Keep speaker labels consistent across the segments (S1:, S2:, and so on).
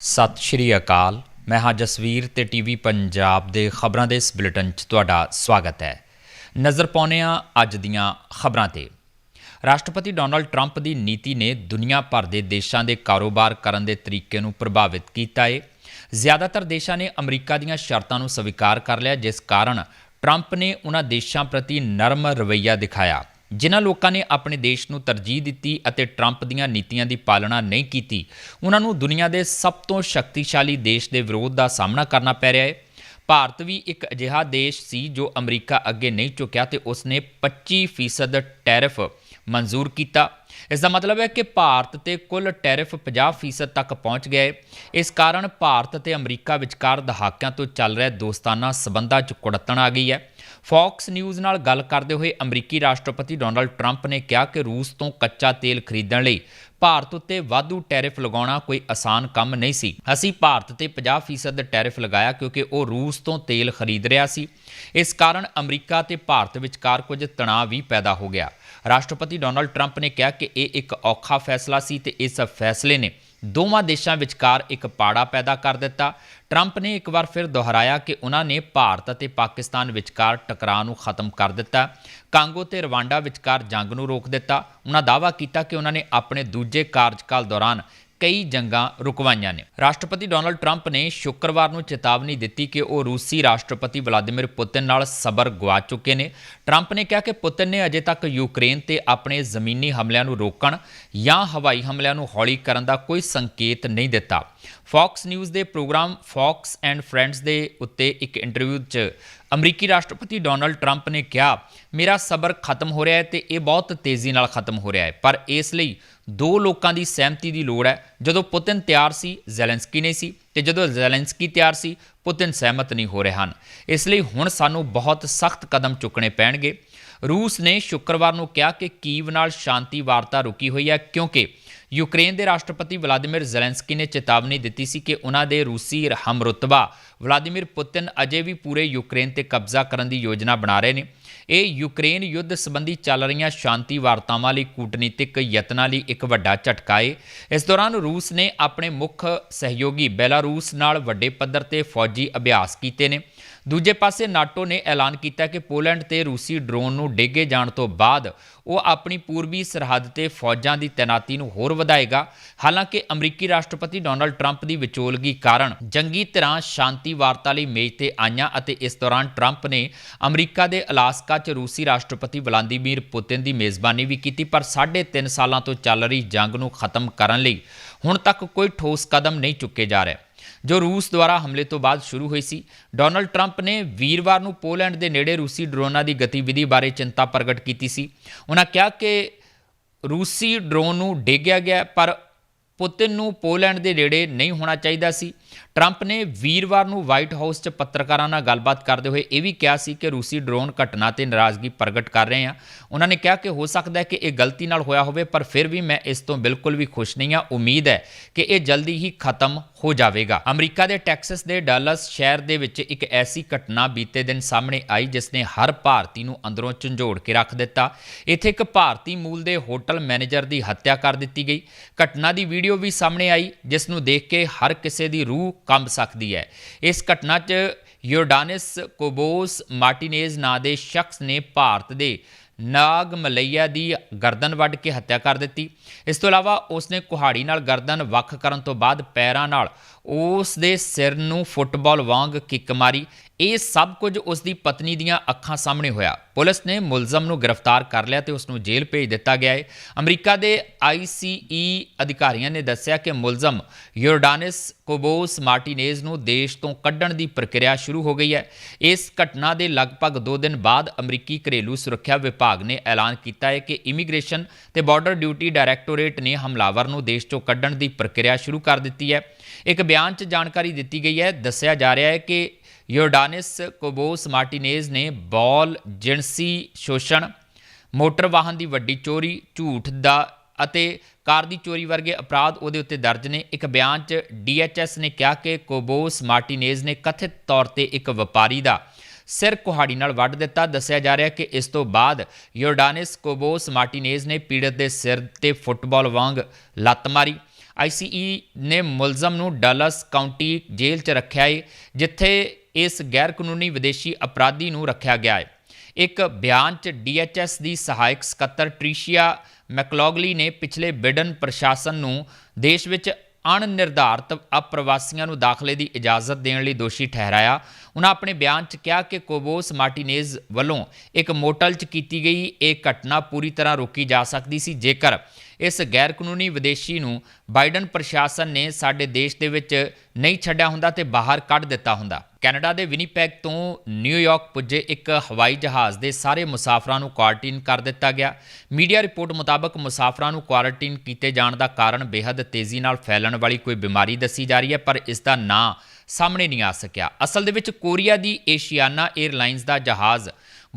S1: ਸਤਿ ਸ਼੍ਰੀ ਅਕਾਲ। ਮੈਂ ਹਾਂ ਜਸਵੀਰ ਤੇ ਟੀਵੀ ਪੰਜਾਬ ਦੇ ਖਬਰਾਂ ਦੇ ਇਸ ਬੁਲੇਟਿਨ 'ਚ ਤੁਹਾਡਾ ਸਵਾਗਤ ਹੈ। ਨਜ਼ਰ ਪਾਉਂਦੇ ਹਾਂ ਅੱਜ ਦੀਆਂ ਖਬਰਾਂ ਤੇ। ਰਾਸ਼ਟਰਪਤੀ ਡੋਨਲਡ ਟਰੰਪ ਦੀ ਨੀਤੀ ਨੇ ਦੁਨੀਆ ਭਰ ਦੇ ਦੇਸ਼ਾਂ ਦੇ ਕਾਰੋਬਾਰ ਕਰਨ ਦੇ ਤਰੀਕੇ ਨੂੰ ਪ੍ਰਭਾਵਿਤ ਕੀਤਾ ਹੈ ਜ਼ਿਆਦਾਤਰ ਦੇਸ਼ਾਂ ਨੇ ਅਮਰੀਕਾ ਦੀਆਂ ਸ਼ਰਤਾਂ ਨੂੰ ਸਵੀਕਾਰ ਕਰ ਲਿਆ, ਜਿਸ ਕਾਰਨ ਟਰੰਪ ਨੇ ਉਹਨਾਂ ਦੇਸ਼ਾਂ ਪ੍ਰਤੀ ਨਰਮ ਰਵੱਈਆ ਦਿਖਾਇਆ। ਜਿਨ੍ਹਾਂ ਲੋਕਾਂ ਨੇ ਆਪਣੇ ਦੇਸ਼ ਨੂੰ ਤਰਜੀਹ ਦਿੱਤੀ ਅਤੇ ਟਰੰਪ ਦੀਆਂ ਨੀਤੀਆਂ ਦੀ ਪਾਲਣਾ ਨਹੀਂ ਕੀਤੀ, ਉਹਨਾਂ ਨੂੰ ਦੁਨੀਆ ਦੇ ਸਭ ਤੋਂ ਸ਼ਕਤੀਸ਼ਾਲੀ ਦੇਸ਼ ਦੇ ਵਿਰੋਧ ਦਾ ਸਾਹਮਣਾ ਕਰਨਾ ਪੈ ਰਿਹਾ ਹੈ। ਭਾਰਤ ਵੀ ਇੱਕ ਅਜਿਹਾ ਦੇਸ਼ ਸੀ ਜੋ ਅਮਰੀਕਾ ਅੱਗੇ ਨਹੀਂ ਝੁਕਿਆ ਤੇ ਉਸਨੇ 25% ਟੈਰਿਫ ਮਨਜ਼ੂਰ ਕੀਤਾ। ਇਸ ਦਾ ਮਤਲਬ ਹੈ ਕਿ ਭਾਰਤ ਤੇ ਕੁੱਲ ਟੈਰਿਫ 50% ਤੱਕ ਪਹੁੰਚ ਗਿਆ ਗਏ ਇਸ ਕਾਰਨ ਭਾਰਤ ਤੇ ਅਮਰੀਕਾ ਵਿਚਕਾਰ ਦਹਾਕਿਆਂ ਤੋਂ ਚੱਲ ਰਿਹਾ ਦੋਸਤਾਨਾ ਸਬੰਧਾਂ 'ਚ ਕੁੜੱਤਣ ਆ ਗਈ ਹੈ। ਫੌਕਸ ਨਿਊਜ਼ ਨਾਲ ਗੱਲ ਕਰਦੇ ਹੋਏ ਅਮਰੀਕੀ ਰਾਸ਼ਟਰਪਤੀ ਡੋਨਲਡ ਟਰੰਪ ਨੇ ਕਿਹਾ ਕਿ ਰੂਸ ਤੋਂ ਕੱਚਾ ਤੇਲ ਖਰੀਦਣ ਲਈ ਭਾਰਤ ਉੱਤੇ ਵਾਧੂ ਟੈਰਿਫ ਲਗਾਉਣਾ ਕੋਈ ਆਸਾਨ ਕੰਮ ਨਹੀਂ ਸੀ। ਅਸੀਂ ਭਾਰਤ ਤੇ 50% ਟੈਰਿਫ ਲਗਾਇਆ ਕਿਉਂਕਿ ਉਹ ਰੂਸ ਤੋਂ ਤੇਲ ਖਰੀਦ ਰਿਹਾ ਸੀ। ਇਸ ਕਾਰਨ ਅਮਰੀਕਾ ਤੇ ਭਾਰਤ ਵਿਚਕਾਰ ਕੁਝ ਤਣਾਅ ਵੀ ਪੈਦਾ ਹੋ ਗਿਆ। ਰਾਸ਼ਟਰਪਤੀ ਡੋਨਲਡ ਟਰੰਪ ਨੇ ਕਿਹਾ ਕਿ ਇਹ ਇੱਕ ਔਖਾ ਫੈਸਲਾ ਸੀ ਤੇ ਇਸ ਫੈਸਲੇ ਨੇ ਦੋਵਾਂ ਦੇਸ਼ਾਂ ਵਿਚਕਾਰ ਇੱਕ ਪਾੜਾ ਪੈਦਾ ਕਰ ਦਿੱਤਾ। ਟਰੰਪ ਨੇ ਇੱਕ ਵਾਰ ਫਿਰ ਦੁਹਰਾਇਆ ਕਿ ਉਹਨਾਂ ਨੇ ਭਾਰਤ ਅਤੇ ਪਾਕਿਸਤਾਨ ਵਿਚਕਾਰ ਟਕਰਾਅ ਨੂੰ ਖਤਮ ਕਰ ਦਿੱਤਾ। ਕਾਂਗੋ ਤੇ ਰਵਾਂਡਾ ਵਿਚਕਾਰ ਜੰਗ ਨੂੰ ਰੋਕ ਦਿੱਤਾ। ਉਹਨਾਂ ਦਾਅਵਾ ਕੀਤਾ ਕਿ ਉਹਨਾਂ ਨੇ ਆਪਣੇ ਦੂਜੇ ਕਾਰਜਕਾਲ ਦੌਰਾਨ ਕਈ ਜੰਗਾਂ ਰੁਕਵਾਈਆਂ ਨੇ। ਰਾਸ਼ਟਰਪਤੀ ਡੋਨਲਡ ਟਰੰਪ ਨੇ ਸ਼ੁੱਕਰਵਾਰ ਨੂੰ ਚੇਤਾਵਨੀ ਦਿੱਤੀ ਕਿ ਉਹ ਰੂਸੀ ਰਾਸ਼ਟਰਪਤੀ ਵਲਾਦੀਮਿਰ ਪੁਤਿਨ ਨਾਲ ਸਬਰ ਗਵਾ ਚੁੱਕੇ ਨੇ। ਟਰੰਪ ਨੇ ਕਿਹਾ ਕਿ ਪੁਤਿਨ ਨੇ ਅਜੇ ਤੱਕ ਯੂਕਰੇਨ ਤੇ ਆਪਣੇ ਜ਼ਮੀਨੀ ਹਮਲਿਆਂ ਨੂੰ ਰੋਕਣ ਜਾਂ ਹਵਾਈ ਹਮਲਿਆਂ ਨੂੰ ਹੌਲੀ ਕਰਨ ਦਾ ਕੋਈ ਸੰਕੇਤ ਨਹੀਂ ਦਿੱਤਾ। ਫੌਕਸ ਨਿਊਜ਼ ਦੇ ਪ੍ਰੋਗਰਾਮ ਫੌਕਸ ਐਂਡ ਫਰੈਂਡਸ ਦੇ ਉੱਤੇ ਇੱਕ ਇੰਟਰਵਿਊ 'ਚ ਅਮਰੀਕੀ ਰਾਸ਼ਟਰਪਤੀ ਡੋਨਲਡ ਟਰੰਪ ਨੇ ਕਿਹਾ, ਮੇਰਾ ਸਬਰ ਖਤਮ ਹੋ ਰਿਹਾ ਹੈ ਤੇ ਇਹ ਬਹੁਤ ਤੇਜ਼ੀ ਨਾਲ ਖਤਮ ਹੋ ਰਿਹਾ ਹੈ, ਪਰ ਇਸ ਲਈ ਦੋ ਲੋਕਾਂ ਦੀ ਸਹਿਮਤੀ ਦੀ ਲੋੜ ਹੈ। ਜਦੋਂ ਪੁਤਿਨ ਤਿਆਰ ਸੀ, ਜ਼ੈਲੈਂਸਕੀ ਨਹੀਂ ਸੀ ਤੇ ਜਦੋਂ ਜ਼ੈਲੈਂਸਕੀ ਤਿਆਰ ਸੀ, ਪੁਤਿਨ ਸਹਿਮਤ ਨਹੀਂ ਹੋ ਰਹੇ ਹਨ। ਇਸ ਲਈ ਹੁਣ ਸਾਨੂੰ ਬਹੁਤ ਸਖਤ ਕਦਮ ਚੁੱਕਣੇ ਪੈਣਗੇ। ਰੂਸ ਨੇ ਸ਼ੁੱਕਰਵਾਰ ਨੂੰ ਕਿਹਾ ਕਿ ਕੀਵ ਨਾਲ ਸ਼ਾਂਤੀ ਵਾਰਤਾ ਰੁਕੀ ਹੋਈ ਹੈ ਕਿਉਂਕਿ ਯੂਕਰੇਨ ਦੇ ਰਾਸ਼ਟਰਪਤੀ ਵਲਾਦੀਮੀਰ ਜ਼ੈਲੈਂਸਕੀ ਨੇ ਚੇਤਾਵਨੀ ਦਿੱਤੀ ਸੀ ਕਿ ਉਹਨਾਂ ਦੇ ਰੂਸੀ ਹਮਰੁਤਬਾ ਵਲਾਦੀਮੀਰ ਪੁਤਿਨ ਅਜੇ ਵੀ ਪੂਰੇ ਯੂਕਰੇਨ ਤੇ ਕਬਜ਼ਾ ਕਰਨ ਦੀ ਯੋਜਨਾ ਬਣਾ ਰਹੇ ਨੇ। ਇਹ ਯੂਕਰੇਨ ਯੁੱਧ ਸੰਬੰਧੀ ਚੱਲ ਰਹੀਆਂ ਸ਼ਾਂਤੀ ਵਾਰਤਾਵਾਂ ਲਈ ਕੂਟਨੀਤਿਕ ਯਤਨਾਂ ਲਈ ਇੱਕ ਵੱਡਾ ਝਟਕਾ ਹੈ ਇਸ ਦੌਰਾਨ ਰੂਸ ਨੇ ਆਪਣੇ ਮੁੱਖ ਸਹਿਯੋਗੀ ਬੈਲਾਰੂਸ ਨਾਲ ਵੱਡੇ ਪੱਧਰ ਤੇ ਫੌਜੀ ਅਭਿਆਸ ਕੀਤੇ ਨੇ। ਦੂਜੇ ਪਾਸੇ ਨਾਟੋ ਨੇ ਐਲਾਨ ਕੀਤਾ ਕਿ ਪੋਲੈਂਡ ਤੇ ਰੂਸੀ ਡਰੋਨ ਨੂੰ ਡੇਗੇ ਜਾਣ ਤੋਂ ਬਾਅਦ ਉਹ ਆਪਣੀ ਪੂਰਬੀ ਸਰਹੱਦ ਤੇ ਫੌਜਾਂ ਦੀ ਤੈਨਾਤੀ ਨੂੰ ਹੋਰ ਵਧਾਏਗਾ। ਹਾਲਾਂਕਿ ਅਮਰੀਕੀ ਰਾਸ਼ਟਰਪਤੀ ਡੋਨਲਡ ਟਰੰਪ ਦੀ ਵਿਚੋਲਗੀ ਕਾਰਨ ਜੰਗੀ ਧਿਰਾਂ ਸ਼ਾਂਤੀ ਵਾਰਤਾ ਲਈ ਮੇਜ਼ ਤੇ ਆਈਆਂ ਅਤੇ ਇਸ ਦੌਰਾਨ ਟਰੰਪ ਨੇ ਅਮਰੀਕਾ ਦੇ ਅਲਾਸਕਾ 'ਚ ਰੂਸੀ ਰਾਸ਼ਟਰਪਤੀ ਵਲਾਦੀਮੀਰ ਪੁਤਿਨ ਦੀ ਮੇਜ਼ਬਾਨੀ ਵੀ ਕੀਤੀ, ਪਰ 3.5 ਸਾਲਾਂ ਤੋਂ ਚੱਲ ਰਹੀ ਜੰਗ ਨੂੰ ਖਤਮ ਕਰਨ ਲਈ ਹੁਣ ਤੱਕ ਕੋਈ ਠੋਸ ਕਦਮ ਨਹੀਂ ਚੁੱਕੇ ਜਾ ਰਹੇ। ਜੋ ਰੂਸ ਦੁਆਰਾ ਹਮਲੇ ਤੋਂ ਬਾਅਦ ਸ਼ੁਰੂ ਹੋਈ ਸੀ। ਡੋਨਲਡ ਟਰੰਪ ਨੇ ਵੀਰਵਾਰ ਨੂੰ ਪੋਲੈਂਡ ਦੇ ਨੇੜੇ ਰੂਸੀ ਡਰੋਨਾਂ ਦੀ ਗਤੀਵਿਧੀ ਬਾਰੇ ਚਿੰਤਾ ਪ੍ਰਗਟ ਕੀਤੀ ਸੀ। ਉਹਨਾਂ ਕਿਹਾ ਕਿ ਰੂਸੀ ਡਰੋਨ ਨੂੰ ਡੇਗਿਆ ਗਿਆ ਪਰ ਪੁਤਿਨ ਨੂੰ ਪੋਲੈਂਡ ਦੇ ਨੇੜੇ ਨਹੀਂ ਹੋਣਾ ਚਾਹੀਦਾ ਸੀ। ਟਰੰਪ ਨੇ ਵੀਰਵਾਰ ਨੂੰ ਵਾਈਟ ਹਾਊਸ 'ਚ ਪੱਤਰਕਾਰਾਂ ਨਾਲ ਗੱਲਬਾਤ ਕਰਦੇ ਹੋਏ ਇਹ ਵੀ ਕਿਹਾ ਸੀ ਕਿ ਰੂਸੀ ਡਰੋਨ ਘਟਨਾ ਤੇ ਨਾਰਾਜ਼ਗੀ ਪ੍ਰਗਟ ਕਰ ਰਹੇ ਆ ਉਹਨਾਂ ਨੇ ਕਿਹਾ ਕਿ ਹੋ ਸਕਦਾ ਹੈ ਕਿ ਇਹ ਗਲਤੀ ਨਾਲ ਹੋਇਆ ਹੋਵੇ, ਪਰ ਫਿਰ ਵੀ ਮੈਂ ਇਸ ਤੋਂ ਬਿਲਕੁਲ ਵੀ ਖੁਸ਼ ਨਹੀਂ ਆ ਉਮੀਦ ਹੈ ਕਿ ਇਹ ਜਲਦੀ ਹੀ ਖਤਮ ਹੋ ਜਾਵੇਗਾ। ਅਮਰੀਕਾ ਦੇ ਟੈਕਸਸ ਦੇ ਡਾਲਸ ਸ਼ਹਿਰ ਦੇ ਵਿੱਚ ਇੱਕ ਐਸੀ ਘਟਨਾ ਬੀਤੇ ਦਿਨ ਸਾਹਮਣੇ ਆਈ ਜਿਸ ਨੇ ਹਰ ਭਾਰਤੀ ਨੂੰ ਅੰਦਰੋਂ ਝੰਜੋੜ ਕੇ ਰੱਖ ਦਿੱਤਾ। ਇੱਥੇ ਇੱਕ ਭਾਰਤੀ ਮੂਲ ਦੇ ਹੋਟਲ ਮੈਨੇਜਰ ਦੀ ਹੱਤਿਆ ਕਰ ਦਿੱਤੀ ਗਈ। ਘਟਨਾ ਦੀ ਵੀਡੀਓ ਵੀ ਸਾਹਮਣੇ ਆਈ ਜਿਸ ਨੂੰ ਦੇਖ ਕੇ ਹਰ ਕਿਸੇ ਦੀ ਰੂਹ ਕੰਬ ਸਕਦੀ ਹੈ। ਇਸ ਘਟਨਾ 'ਚ ਯੋਰਡਾਨਿਸ ਕੋਬੋਸ ਮਾਰਟੀਨੇਜ਼ ਨਾਂ ਦੇ ਸ਼ਖਸ ਨੇ ਭਾਰਤ ਦੇ ਨਾਗ ਮਲਈਆ ਦੀ ਗਰਦਨ ਵੱਢ ਕੇ ਹੱਤਿਆ ਕਰ ਦਿੱਤੀ। ਇਸ ਤੋਂ ਇਲਾਵਾ ਉਸਨੇ ਕੁਹਾੜੀ ਨਾਲ ਗਰਦਨ ਵੱਖ ਕਰਨ ਤੋਂ ਬਾਅਦ ਪੈਰਾਂ ਨਾਲ ਉਸ ਦੇ ਸਿਰ ਨੂੰ ਫੁੱਟਬਾਲ ਵਾਂਗ ਕਿੱਕ ਮਾਰੀ। ਇਹ ਸਭ ਕੁਝ ਉਸ ਦੀ ਪਤਨੀ ਦੀਆਂ ਅੱਖਾਂ ਸਾਹਮਣੇ ਹੋਇਆ। ਪੁਲਿਸ ਨੇ ਮੁਲਜ਼ਮ ਨੂੰ ਗ੍ਰਿਫਤਾਰ ਕਰ ਲਿਆ ਤੇ ਉਸ ਨੂੰ ਜੇਲ੍ਹ ਭੇਜ ਦਿੱਤਾ ਗਿਆ ਹੈ ਅਮਰੀਕਾ ਦੇ ਆਈਸੀਈ ਅਧਿਕਾਰੀਆਂ ਨੇ ਦੱਸਿਆ ਕਿ ਮੁਲਜ਼ਮ ਯੋਰਡਾਨਿਸ ਕੋਬੋਸ ਮਾਰਟੀਨੇਜ਼ ਨੂੰ ਦੇਸ਼ ਤੋਂ ਕੱਢਣ ਦੀ ਪ੍ਰਕਿਰਿਆ ਸ਼ੁਰੂ ਹੋ ਗਈ ਹੈ। ਇਸ ਘਟਨਾ ਦੇ ਲਗਭਗ 2 ਦਿਨ ਬਾਅਦ ਅਮਰੀਕੀ ਘਰੇਲੂ ਸੁਰੱਖਿਆ ਵਿਭਾਗ ਨੇ ਐਲਾਨ ਕੀਤਾ ਹੈ ਕਿ ਇਮੀਗ੍ਰੇਸ਼ਨ ਤੇ ਬਾਰਡਰ ਡਿਊਟੀ ਡਾਇਰੈਕਟੋਰੇਟ ਨੇ ਹਮਲਾਵਰ ਨੂੰ ਦੇਸ਼ ਤੋਂ ਕੱਢਣ ਦੀ ਪ੍ਰਕਿਰਿਆ ਸ਼ੁਰੂ ਕਰ ਦਿੱਤੀ ਹੈ। ਇੱਕ ਬਿਆਨ 'ਚ ਜਾਣਕਾਰੀ ਦਿੱਤੀ ਗਈ ਹੈ। ਦੱਸਿਆ ਜਾ ਰਿਹਾ ਹੈ ਕਿ ਯੋਰਡਾਨਿਸ ਕੋਬੋਸ ਮਾਰਟੀਨੇਜ਼ ਨੇ ਬੌਲ, ਜਿਣਸੀ, ਸ਼ੋਸ਼ਣ, ਮੋਟਰ ਵਾਹਨ ਦੀ ਵੱਡੀ ਚੋਰੀ, ਝੂਠ ਦਾ ਅਤੇ ਕਾਰ ਦੀ ਚੋਰੀ ਵਰਗੇ ਅਪਰਾਧ ਉਹਦੇ ਉੱਤੇ ਦਰਜ ਨੇ। ਇੱਕ ਬਿਆਨ 'ਚ ਡੀਐਚਐਸ ਨੇ ਕਿਹਾ ਕਿ ਕੋਬੋਸ ਮਾਰਟੀਨੇਜ਼ ਨੇ ਕਥਿਤ ਤੌਰ ਤੇ ਇੱਕ ਵਪਾਰੀ ਦਾ ਸਿਰ ਕੁਹਾੜੀ ਨਾਲ ਵੱਢ ਦਿੱਤਾ। ਦੱਸਿਆ ਜਾ ਰਿਹਾ ਕਿ ਇਸ ਤੋਂ ਬਾਅਦ ਯੋਰਡਾਨਿਸ ਕੋਬੋਸ ਮਾਰਟੀਨੇਜ਼ ਨੇ ਪੀੜਤ ਦੇ ਸਿਰ ਤੇ ਫੁੱਟਬਾਲ ਵਾਂਗ ਲੱਤ ਮਾਰੀ। ਆਈਸੀਈ ਨੇ ਮੁਲਜ਼ਮ ਨੂੰ ਡਲਸ ਕਾਉਂਟੀ ਜੇਲ੍ਹ 'ਚ ਰੱਖਿਆ ਹੈ ਜਿੱਥੇ ਇਸ ਗੈਰ ਕਾਨੂੰਨੀ ਵਿਦੇਸ਼ੀ ਅਪਰਾਧੀ ਨੂੰ ਰੱਖਿਆ ਗਿਆ ਹੈ ਇੱਕ ਬਿਆਨ 'ਚ ਡੀਐਚਐਸ ਦੀ ਸਹਾਇਕ ਸਕੱਤਰ ਟ੍ਰੀਸ਼ੀਆ ਮੈਕਲੌਗਲੀ ਨੇ ਪਿਛਲੇ ਬਿਡਨ ਪ੍ਰਸ਼ਾਸਨ ਨੂੰ ਦੇਸ਼ ਵਿੱਚ ਅਣਨਿਰਧਾਰਤ ਅਪ੍ਰਵਾਸੀਆਂ ਨੂੰ ਦਾਖਲੇ ਦੀ ਇਜਾਜ਼ਤ ਦੇਣ ਲਈ ਦੋਸ਼ੀ ਠਹਿਰਾਇਆ। ਉਹਨਾਂ ਆਪਣੇ ਬਿਆਨ 'ਚ ਕਿਹਾ ਕਿ ਕੋਬੋਸ ਮਾਰਟੀਨੇਜ਼ ਵੱਲੋਂ ਇੱਕ ਮੋਟਲ 'ਚ ਕੀਤੀ ਗਈ ਇਹ ਘਟਨਾ ਪੂਰੀ ਤਰ੍ਹਾਂ ਰੋਕੀ ਜਾ ਸਕਦੀ ਸੀ। ਜੇਕਰ ਇਸ ਗੈਰ ਕਾਨੂੰਨੀ ਵਿਦੇਸ਼ੀ ਨੂੰ ਬਾਈਡਨ ਪ੍ਰਸ਼ਾਸਨ ਨੇ ਸਾਡੇ ਦੇਸ਼ ਦੇ ਵਿੱਚ ਨਹੀਂ ਛੱਡਿਆ ਹੁੰਦਾ ਤੇ ਬਾਹਰ ਕੱਢ ਦਿੱਤਾ ਹੁੰਦਾ। ਕੈਨੇਡਾ ਦੇ ਵਿਨੀਪੈਗ ਤੋਂ ਨਿਊਯਾਰਕ ਪੁੱਜੇ ਇੱਕ ਹਵਾਈ ਜਹਾਜ਼ ਦੇ ਸਾਰੇ ਮੁਸਾਫਰਾਂ ਨੂੰ ਕੁਆਰੰਟਾਈਨ ਕਰ ਦਿੱਤਾ ਗਿਆ। ਮੀਡੀਆ ਰਿਪੋਰਟ ਮੁਤਾਬਕ ਮੁਸਾਫਰਾਂ ਨੂੰ ਕੁਆਰੰਟਾਈਨ ਕੀਤੇ ਜਾਣ ਦਾ ਕਾਰਨ ਬੇहद ਤੇਜ਼ੀ ਨਾਲ ਫੈਲਣ ਵਾਲੀ ਕੋਈ ਬਿਮਾਰੀ ਦੱਸੀ ਜਾ ਰਹੀ ਹੈ, ਪਰ ਇਸ ਦਾ ਨਾਂ ਸਾਹਮਣੇ ਨਹੀਂ ਆ ਸਕਿਆ। ਅਸਲ ਦੇ ਵਿੱਚ ਕੋਰੀਆ ਦੀ ਏਸ਼ੀਆਨਾ 에ਅਰਲਾਈਨਸ ਦਾ ਜਹਾਜ਼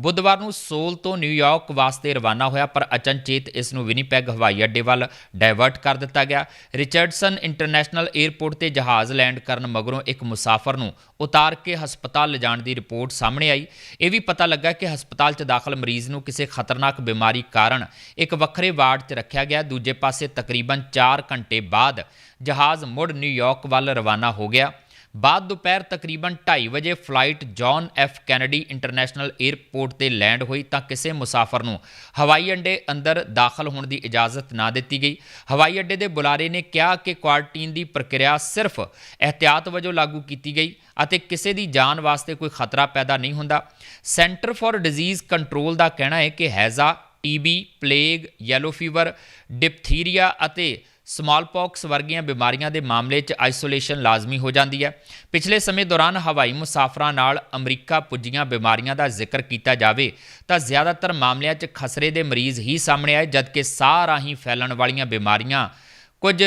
S1: ਬੁੱਧਵਾਰ ਨੂੰ ਸੋਲ ਤੋਂ ਨਿਊਯਾਰਕ ਵਾਸਤੇ ਰਵਾਨਾ ਹੋਇਆ, ਪਰ ਅਚਨਚੇਤ ਇਸ ਨੂੰ ਵਿਨੀਪੈਗ ਹਵਾਈ ਅੱਡੇ ਵੱਲ ਡਾਇਵਰਟ ਕਰ ਦਿੱਤਾ ਗਿਆ। ਰਿਚਰਡਸਨ ਇੰਟਰਨੈਸ਼ਨਲ 에ਅਰਪੋਰਟ ਤੇ ਜਹਾਜ਼ ਲੈਂਡ ਕਰਨ ਮਗਰੋਂ ਇੱਕ ਮੁਸਾਫਰ ਨੂੰ ਉਤਾਰ ਕੇ ਹਸਪਤਾਲ ਲਿਜਾਣ ਦੀ ਰਿਪੋਰਟ ਸਾਹਮਣੇ ਆਈ। ਇਹ ਵੀ ਪਤਾ ਲੱਗਾ ਕਿ ਹਸਪਤਾਲ 'ਚ ਦਾਖਲ ਮਰੀਜ਼ ਨੂੰ ਕਿਸੇ ਖਤਰਨਾਕ ਬਿਮਾਰੀ ਕਾਰਨ ਇੱਕ ਵੱਖਰੇ ਵਾਰਡ 'ਚ ਰੱਖਿਆ ਗਿਆ। ਦੂਜੇ ਪਾਸੇ ਤਕਰੀਬਨ 4 ਘੰਟੇ ਬਾਅਦ ਜਹਾਜ਼ ਮੁੜ ਨਿਊਯਾਰਕ ਵੱਲ ਰਵਾਨਾ ਹੋ ਗਿਆ। ਬਾਅਦ ਦੁਪਹਿਰ ਤਕਰੀਬਨ 2:30 ਵਜੇ flight John F Kennedy International airport ਤੇ ਲੈਂਡ ਹੋਈ ਤਾਂ ਕਿਸੇ ਮੁਸਾਫਰ ਨੂੰ ਹਵਾਈ ਅੱਡੇ ਅੰਦਰ ਦਾਖਲ ਹੋਣ ਦੀ ਇਜਾਜ਼ਤ ਨਾ ਦਿੱਤੀ ਗਈ। ਹਵਾਈ ਅੱਡੇ ਦੇ ਬੁਲਾਰੇ ਨੇ ਕਿਹਾ ਕਿ ਕੁਆਰੰਟਾਈਨ ਦੀ ਪ੍ਰਕਿਰਿਆ ਸਿਰਫ ਇhtiyਾਤ ਵਜੋਂ ਲਾਗੂ ਕੀਤੀ ਗਈ ਅਤੇ ਕਿਸੇ ਦੀ ਜਾਨ ਵਾਸਤੇ ਕੋਈ ਖਤਰਾ ਪੈਦਾ ਨਹੀਂ ਹੁੰਦਾ। ਸੈਂਟਰ ਫਾਰ ਡਿਜ਼ੀਜ਼ ਕੰਟਰੋਲ ਦਾ ਕਹਿਣਾ ਹੈ ਕਿ ਹੈਜ਼ਾ TB plague, yellow fever, diphtheria ਅਤੇ ਸਮਾਲਪੌਕਸ ਵਰਗੀਆਂ ਬਿਮਾਰੀਆਂ ਦੇ ਮਾਮਲੇ 'ਚ ਆਈਸੋਲੇਸ਼ਨ ਲਾਜ਼ਮੀ ਹੋ ਜਾਂਦੀ ਹੈ। ਪਿਛਲੇ ਸਮੇਂ ਦੌਰਾਨ ਹਵਾਈ ਮੁਸਾਫਰਾਂ ਨਾਲ ਅਮਰੀਕਾ ਪੁੱਜੀਆਂ ਬਿਮਾਰੀਆਂ ਦਾ ਜ਼ਿਕਰ ਕੀਤਾ ਜਾਵੇ ਤਾਂ ਜ਼ਿਆਦਾਤਰ ਮਾਮਲਿਆਂ 'ਚ ਖਸਰੇ ਦੇ ਮਰੀਜ਼ ਹੀ ਸਾਹਮਣੇ ਆਏ, ਜਦਕਿ ਸਾਹ ਰਾਹੀਂ ਫੈਲਣ ਵਾਲੀਆਂ ਬਿਮਾਰੀਆਂ ਕੁਝ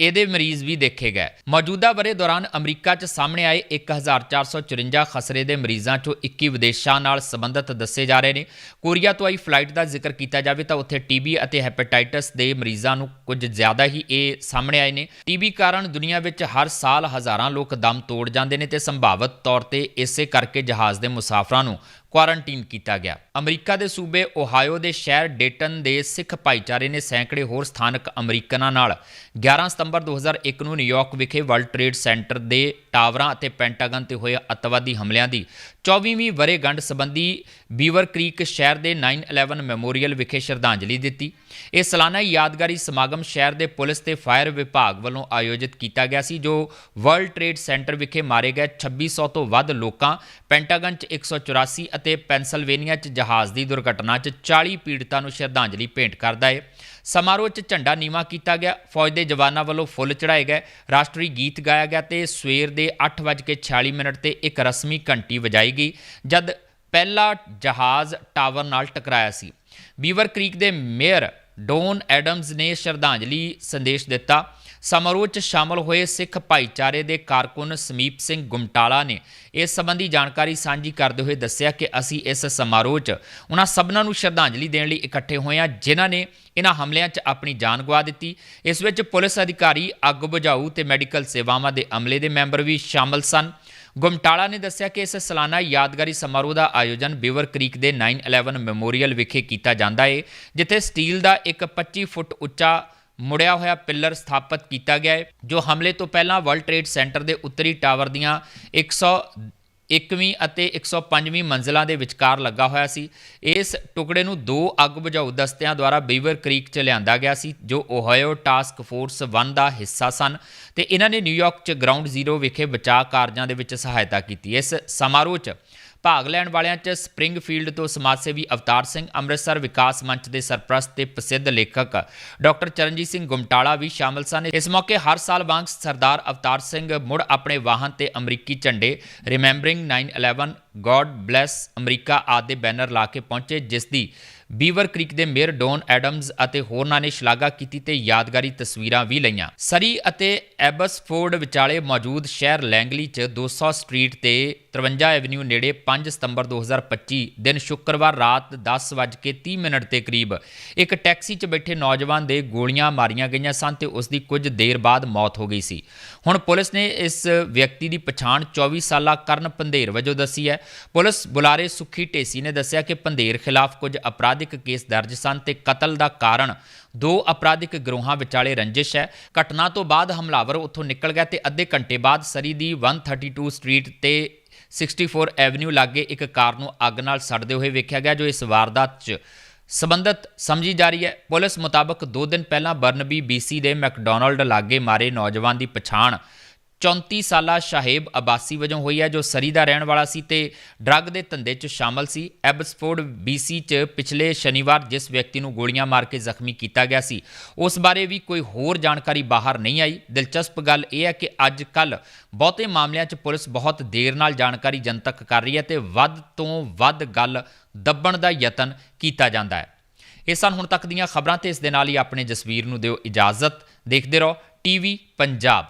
S1: ਇਹਦੇ ਮਰੀਜ਼ ਵੀ ਦੇਖੇ ਗਏ। ਮੌਜੂਦਾ ਬਰੇ ਦੌਰਾਨ ਅਮਰੀਕਾ 'ਚ ਸਾਹਮਣੇ ਆਏ 1454 ਖਸਰੇ ਦੇ ਮਰੀਜ਼ਾਂ 'ਚੋਂ 21 ਵਿਦੇਸ਼ਾਂ ਨਾਲ ਸੰਬੰਧਿਤ ਦੱਸੇ ਜਾ ਰਹੇ ਨੇ। ਕੋਰੀਆ ਤੋਂ ਆਈ ਫਲਾਈਟ ਦਾ ਜ਼ਿਕਰ ਕੀਤਾ ਜਾਵੇ ਤਾਂ ਉੱਥੇ ਟੀਬੀ ਅਤੇ ਹੈਪੇਟਾਈਟਸ ਦੇ ਮਰੀਜ਼ਾਂ ਨੂੰ ਕੁਝ ਜ਼ਿਆਦਾ ਹੀ ਇਹ ਸਾਹਮਣੇ ਆਏ ਨੇ। ਟੀਬੀ ਕਾਰਨ ਦੁਨੀਆ ਵਿੱਚ ਹਰ ਸਾਲ ਹਜ਼ਾਰਾਂ ਲੋਕ ਦਮ ਤੋੜ ਜਾਂਦੇ ਨੇ ਤੇ ਸੰਭਾਵਿਤ ਤੌਰ ਤੇ ਇਸੇ ਕਰਕੇ ਜਹਾਜ਼ ਦੇ ਮੁਸਾਫਰਾਂ ਨੂੰ ਕੁਆਰੰਟਾਈਨ ਕੀਤਾ ਗਿਆ। ਅਮਰੀਕਾ ਦੇ ਸੂਬੇ ਓਹਾਇਓ ਦੇ ਸ਼ਹਿਰ ਡੇਟਨ ਦੇ ਸਿੱਖ ਭਾਈਚਾਰੇ ਨੇ ਸੈਂਕੜੇ ਹੋਰ ਸਥਾਨਕ ਅਮਰੀਕਨਾਂ ਨਾਲ 11 ਸਤੰਬਰ 2001 ਨੂੰ ਨਿਊਯਾਰਕ ਵਿਖੇ ਵਰਲਡ ਟ੍ਰੇਡ ਸੈਂਟਰ ਦੇ ਟਾਵਰਾਂ ਅਤੇ ਪੈਂਟਾਗਨ ਤੇ ਹੋਏ ਅੱਤਵਾਦੀ ਹਮਲਿਆਂ ਦੀ 24ਵੀਂ ਵਰ੍ਹੇਗੰਢ ਸੰਬੰਧੀ ਬੀਵਰ ਕ੍ਰੀਕ ਸ਼ਹਿਰ ਦੇ 9/11 ਮੈਮੋਰੀਅਲ ਵਿਖੇ ਸ਼ਰਧਾਂਜਲੀ ਦਿੱਤੀ। ਇਹ ਸਾਲਾਨਾ ਯਾਦਗਾਰੀ ਸਮਾਗਮ ਸ਼ਹਿਰ ਦੇ ਪੁਲਿਸ ਤੇ ਫਾਇਰ ਵਿਭਾਗ ਵੱਲੋਂ ਆਯੋਜਿਤ ਕੀਤਾ ਗਿਆ ਸੀ, ਜੋ ਵਰਲਡ ਟ੍ਰੇਡ ਸੈਂਟਰ ਵਿਖੇ ਮਾਰੇ ਗਏ 2600 ਤੋਂ ਵੱਧ ਲੋਕਾਂ, ਪੈਂਟਾਗਨ 'ਚ 184 ਅਤੇ ਪੈਨਸਲਵੇਨੀਆ 'ਚ ਜਹਾਜ਼ ਦੀ ਦੁਰਘਟਨਾ 'ਚ 40 ਪੀੜਤਾਂ ਨੂੰ ਸ਼ਰਧਾਂਜਲੀ ਭੇਂਟ ਕਰਦਾ ਹੈ ਸਮਾਰੋਹ 'ਚ ਝੰਡਾ ਨੀਵਾ ਕੀਤਾ ਗਿਆ। ਫੌਜ ਦੇ ਜਵਾਨਾਂ ਵੱਲੋਂ ਫੁੱਲ ਚੜਾਏ ਗਏ। ਰਾਸ਼ਟਰੀ ਗੀਤ ਗਾਇਆ ਗਿਆ ਤੇ ਸਵੇਰ ਦੇ 8:46 ਮਿੰਟ ਤੇ ਇੱਕ ਰਸਮੀ ਘੰਟੀ ਵਜਾਈ ਗਈ, ਜਦ ਪਹਿਲਾ ਜਹਾਜ਼ ਟਾਵਰ ਨਾਲ ਟਕਰਾਇਆ ਸੀ। ਬੀਵਰ ਕ੍ਰੀਕ ਦੇ ਮੇਅਰ ਡੋਨ ਐਡਮਜ਼ ਨੇ ਸ਼ਰਧਾਂਜਲੀ ਸੰਦੇਸ਼ ਦਿੱਤਾ। ਸਮਾਰੋਹ 'ਚ ਸ਼ਾਮਲ ਹੋਏ ਸਿੱਖ ਭਾਈਚਾਰੇ ਦੇ ਕਾਰਕੁਨ ਸਮੀਪ ਸਿੰਘ ਗੁਮਟਾਲਾ ਨੇ ਇਸ ਸੰਬੰਧੀ ਜਾਣਕਾਰੀ ਸਾਂਝੀ ਕਰਦੇ ਹੋਏ ਦੱਸਿਆ ਕਿ ਅਸੀਂ ਇਸ ਸਮਾਰੋਹ 'ਚ ਉਹਨਾਂ ਸਭਨਾਂ ਨੂੰ ਸ਼ਰਧਾਂਜਲੀ ਦੇਣ ਲਈ ਇਕੱਠੇ ਹੋਏ ਹਾਂ, ਜਿਨ੍ਹਾਂ ਨੇ ਇਹਨਾਂ ਹਮਲਿਆਂ 'ਚ ਆਪਣੀ ਜਾਨ ਗਵਾ ਦਿੱਤੀ। ਇਸ ਵਿੱਚ ਪੁਲਿਸ ਅਧਿਕਾਰੀ, ਅੱਗ ਬੁਝਾਊ ਤੇ ਮੈਡੀਕਲ ਸੇਵਾਵਾਂ ਦੇ ਅਮਲੇ ਦੇ ਮੈਂਬਰ ਵੀ ਸ਼ਾਮਲ ਸਨ। ਗੁਮਟਾਲਾ ਨੇ ਦੱਸਿਆ ਕਿ ਇਸ ਸਾਲਾਨਾ ਯਾਦਗਾਰੀ ਸਮਾਰੋਹ ਦਾ ਆਯੋਜਨ ਬਿਵਰ ਕ੍ਰੀਕ ਦੇ 9/11 ਮੈਮੋਰੀਅਲ ਵਿਖੇ ਕੀਤਾ ਜਾਂਦਾ ਹੈ ਜਿੱਥੇ ਸਟੀਲ ਦਾ ਇੱਕ 25 ਫੁੱਟ ਉੱਚਾ ਮੁੜਿਆ ਹੋਇਆ ਪਿੱਲਰ ਸਥਾਪਿਤ ਕੀਤਾ ਗਿਆ ਹੈ, ਜੋ ਹਮਲੇ ਤੋਂ ਪਹਿਲਾਂ ਵਰਲਡ ਟ੍ਰੇਡ ਸੈਂਟਰ ਦੇ ਉੱਤਰੀ ਟਾਵਰ ਦੀਆਂ 101ਵੀਂ ਅਤੇ 105ਵੀਂ ਮੰਜ਼ਲਾਂ ਦੇ ਵਿਚਕਾਰ ਲੱਗਾ ਹੋਇਆ ਸੀ। ਇਸ ਟੁਕੜੇ ਨੂੰ ਦੋ ਅੱਗ ਬੁਝਾਊ ਦਸਤਿਆਂ ਦੁਆਰਾ ਬੀਵਰ ਕ੍ਰੀਕ 'ਚ ਲਿਆਂਦਾ ਗਿਆ ਸੀ, ਜੋ ਓਹਾਇਓ ਟਾਸਕ ਫੋਰਸ 1 ਦਾ ਹਿੱਸਾ ਸਨ ਤੇ ਇਹਨਾਂ ਨੇ ਨਿਊਯਾਰਕ 'ਚ ਗਰਾਊਂਡ ਜ਼ੀਰੋ ਵਿਖੇ ਬਚਾਅ ਕਾਰਜਾਂ ਦੇ ਵਿੱਚ ਸਹਾਇਤਾ ਕੀਤੀ। ਇਸ ਸਮਾਰੋਹ 'ਚ ਭਾਗ ਲੈਣ ਵਾਲਿਆਂ 'ਚ ਸਪ੍ਰਿੰਗਫੀਲਡ ਤੋਂ ਸਮਾਜ ਸੇਵੀ ਅਵਤਾਰ ਸਿੰਘ ਅੰਮ੍ਰਿਤਸਰ ਵਿਕਾਸ ਮੰਚ ਦੇ ਸਰਪ੍ਰਸਤ ਤੇ ਪ੍ਰਸਿੱਧ ਲੇਖਕ ਡਾਕਟਰ ਚਰਨਜੀਤ ਸਿੰਘ ਗੁਮਟਾਲਾ ਵੀ ਸ਼ਾਮਲ ਸਨ। ਇਸ ਮੌਕੇ ਹਰ ਸਾਲ ਵਾਂਗ ਸਰਦਾਰ ਅਵਤਾਰ ਸਿੰਘ ਮੁੜ ਆਪਣੇ ਵਾਹਨ ਤੇ ਅਮਰੀਕੀ ਝੰਡੇ ਰਿਮੈਂਬਰਿੰਗ 9/11 ਗੋਡ ਬlesਸ ਅਮਰੀਕਾ ਆਦਿ ਬੈਨਰ ਲਾ ਕੇ ਪਹੁੰਚੇ, ਜਿਸ ਦੀ ਬੀਵਰ ਕ੍ਰੀਕ ਦੇ ਮੇਅਰ ਡੌਨ ਐਡਮਜ਼ ਅਤੇ ਹੋਰਨਾਂ ਨੇ ਸ਼ਲਾਘਾ ਕੀਤੀ ਤੇ ਯਾਦਗਾਰੀ ਤਸਵੀਰਾਂ ਵੀ ਲਈਆਂ। ਸਰੀ ਅਤੇ ਐਬਸਫੋਰਡ ਵਿਚਾਲੇ ਮੌਜੂਦ ਸ਼ਹਿਰ ਲੈਂਗਲੀ 'ਚ 200 ਸਟਰੀਟ ਤੇ 53 ਐਵਨਿਊ ਨੇੜੇ 5 ਸਤੰਬਰ 2025 ਦਿਨ ਸ਼ੁੱਕਰਵਾਰ ਰਾਤ 10:30 ਮਿੰਟ ਦੇ ਕਰੀਬ ਇੱਕ ਟੈਕਸੀ 'ਚ ਬੈਠੇ ਨੌਜਵਾਨ ਦੇ ਗੋਲੀਆਂ ਮਾਰੀਆਂ ਗਈਆਂ ਸਨ ਤੇ ਉਸ ਦੀ ਕੁਝ ਦੇਰ ਬਾਅਦ ਮੌਤ ਹੋ ਗਈ ਸੀ। ਹੁਣ ਪੁਲਿਸ ਨੇ ਇਸ ਵਿਅਕਤੀ ਦੀ ਪਛਾਣ 24 ਸਾਲਾ ਕਰਨ ਪੰਧੇਰ ਵਜੋਂ ਦੱਸੀ ਹੈ। ਪੁਲਿਸ ਬੁਲਾਰੇ ਸੁਖੀ ਢੇਸੀ ਨੇ ਦੱਸਿਆ ਕਿ ਪੰਧੇਰ ਖਿਲਾਫ ਕੁਝ ਅਪਰਾਧ ਅਪਰਾਧਿਕ ਕੇਸ ਦਰਜ ਸਨ ਤੇ ਕਤਲ ਦਾ ਕਾਰਨ ਦੋ ਅਪਰਾਧਿਕ ਗਰੋਹਾਂ ਵਿਚਾਲੇ ਰੰਜਿਸ਼ ਹੈ। ਘਟਨਾ ਤੋਂ ਬਾਅਦ ਹਮਲਾਵਰ ਉੱਥੋਂ ਨਿਕਲ ਗਿਆ ਤੇ ਅੱਧੇ ਘੰਟੇ ਬਾਅਦ ਸਰੀ ਦੀ 132 ਸਟਰੀਟ ਤੇ 64 ਐਵਨਿਊ ਲਾਗੇ ਇੱਕ ਕਾਰ ਨੂੰ ਅੱਗ ਨਾਲ ਸੜਦੇ ਹੋਏ ਵੇਖਿਆ ਗਿਆ, ਜੋ ਇਸ ਵਾਰਦਾਤ 'ਚ ਸਬੰਧਤ ਸਮਝੀ ਜਾ ਰਹੀ ਹੈ। ਪੁਲਿਸ ਮੁਤਾਬਕ 2 ਦਿਨ ਪਹਿਲਾਂ ਬਰਨਬੀ BC ਦੇ ਮੈਕਡੋਨਲਡ ਲਾਗੇ ਮਾਰੇ ਨੌਜਵਾਨ ਦੀ ਪਛਾਣ 34 ਸਾਲਾ ਸ਼ਾਹੇਬ ਅਬਾਸੀ ਵਜੋਂ ਹੋਈ ਹੈ, ਜੋ ਸਰੀ ਦਾ ਰਹਿਣ ਵਾਲਾ ਸੀ ਤੇ ਡਰੱਗ ਦੇ ਧੰਦੇ 'ਚ ਸ਼ਾਮਲ ਸੀ। ਐਬਸਫੋਰਡ BC 'ਚ ਪਿਛਲੇ ਸ਼ਨੀਵਾਰ ਜਿਸ ਵਿਅਕਤੀ ਨੂੰ ਗੋਲੀਆਂ ਮਾਰ ਕੇ ਜ਼ਖਮੀ ਕੀਤਾ ਗਿਆ ਸੀ, ਉਸ ਬਾਰੇ ਵੀ ਕੋਈ ਹੋਰ ਜਾਣਕਾਰੀ ਬਾਹਰ ਨਹੀਂ ਆਈ। ਦਿਲਚਸਪ ਗੱਲ ਇਹ ਹੈ ਕਿ ਅੱਜ ਕੱਲ ਬਹੁਤੇ ਮਾਮਲਿਆਂ 'ਚ ਪੁਲਿਸ ਬਹੁਤ ਦੇਰ ਨਾਲ ਜਾਣਕਾਰੀ ਜਨਤਕ ਕਰ ਰਹੀ ਹੈ ਤੇ ਵੱਧ ਤੋਂ ਵੱਧ ਗੱਲ ਦੱਬਣ ਦਾ ਯਤਨ ਕੀਤਾ ਜਾਂਦਾ ਹੈ। ਇਹ ਸਨ ਹੁਣ ਤੱਕ ਦੀਆਂ ਖਬਰਾਂ ਤੇ ਇਸ ਦੇ ਨਾਲ ਹੀ ਆਪਣੇ ਜਸਵੀਰ ਨੂੰ ਦਿਓ ਇਜਾਜ਼ਤ। ਦੇਖਦੇ ਰਹੋ ਟੀਵੀ ਪੰਜਾਬ।